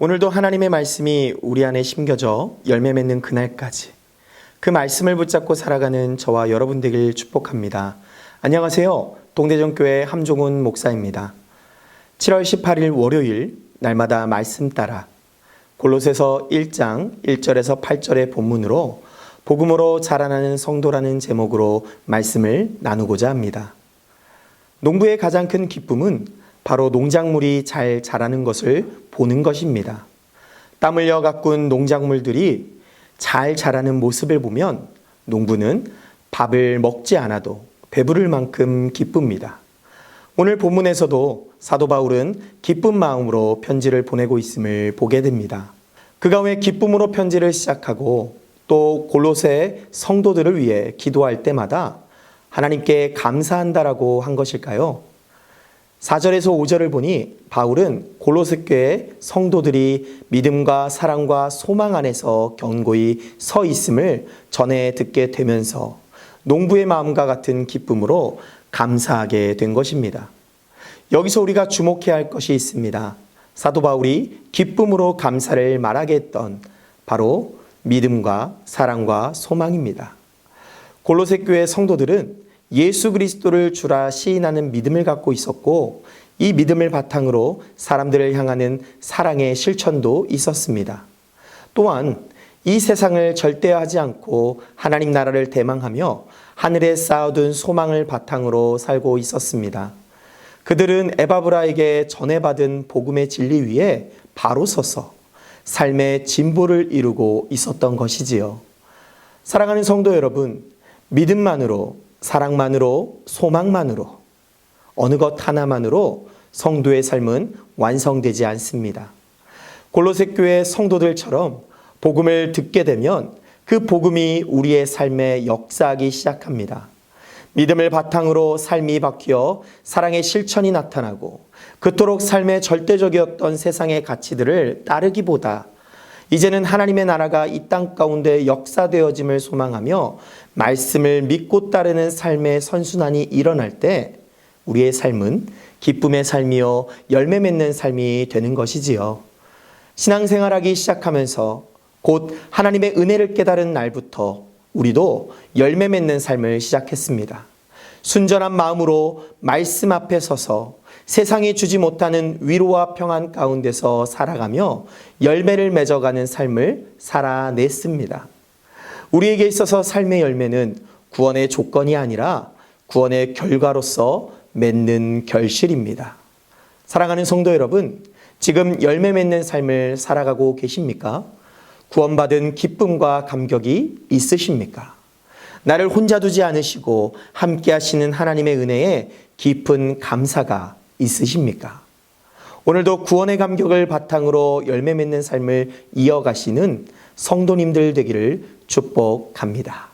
오늘도 하나님의 말씀이 우리 안에 심겨져 열매 맺는 그날까지 그 말씀을 붙잡고 살아가는 저와 여러분 되길 축복합니다. 안녕하세요. 동대전교회 함종훈 목사입니다. 7월 18일 월요일 날마다 말씀 따라 골로새서 1장 1절에서 8절의 본문으로 복음으로 자라나는 성도라는 제목으로 말씀을 나누고자 합니다. 농부의 가장 큰 기쁨은 바로 농작물이 잘 자라는 것을 보는 것입니다. 땀 흘려 가꾼 농작물들이 잘 자라는 모습을 보면 농부는 밥을 먹지 않아도 배부를 만큼 기쁩니다. 오늘 본문에서도 사도 바울은 기쁜 마음으로 편지를 보내고 있음을 보게 됩니다. 그가 왜 기쁨으로 편지를 시작하고 또 골로새 성도들을 위해 기도할 때마다 하나님께 감사한다라고 한 것일까요? 4절에서 5절을 보니 바울은 골로새 교회 성도들이 믿음과 사랑과 소망 안에서 견고히 서 있음을 전해 듣게 되면서 농부의 마음과 같은 기쁨으로 감사하게 된 것입니다. 여기서 우리가 주목해야 할 것이 있습니다. 사도 바울이 기쁨으로 감사를 말하게 했던 바로 믿음과 사랑과 소망입니다. 골로새 교회 성도들은 예수 그리스도를 주라 시인하는 믿음을 갖고 있었고 이 믿음을 바탕으로 사람들을 향하는 사랑의 실천도 있었습니다. 또한 이 세상을 절대하지 않고 하나님 나라를 대망하며 하늘에 쌓아둔 소망을 바탕으로 살고 있었습니다. 그들은 에바브라에게 전해받은 복음의 진리 위에 바로 서서 삶의 진보를 이루고 있었던 것이지요. 사랑하는 성도 여러분, 믿음만으로, 사랑만으로, 소망만으로, 어느 것 하나만으로 성도의 삶은 완성되지 않습니다. 골로새 교회 성도들처럼 복음을 듣게 되면 그 복음이 우리의 삶에 역사하기 시작합니다. 믿음을 바탕으로 삶이 바뀌어 사랑의 실천이 나타나고 그토록 삶의 절대적이었던 세상의 가치들을 따르기보다 이제는 하나님의 나라가 이 땅 가운데 역사되어짐을 소망하며 말씀을 믿고 따르는 삶의 선순환이 일어날 때 우리의 삶은 기쁨의 삶이요 열매 맺는 삶이 되는 것이지요. 신앙생활하기 시작하면서 곧 하나님의 은혜를 깨달은 날부터 우리도 열매 맺는 삶을 시작했습니다. 순전한 마음으로 말씀 앞에 서서 세상이 주지 못하는 위로와 평안 가운데서 살아가며 열매를 맺어가는 삶을 살아냈습니다. 우리에게 있어서 삶의 열매는 구원의 조건이 아니라 구원의 결과로서 맺는 결실입니다. 사랑하는 성도 여러분, 지금 열매 맺는 삶을 살아가고 계십니까? 구원받은 기쁨과 감격이 있으십니까? 나를 혼자 두지 않으시고 함께 하시는 하나님의 은혜에 깊은 감사가 있으십니까? 오늘도 구원의 감격을 바탕으로 열매 맺는 삶을 이어가시는 성도님들 되기를 축복합니다.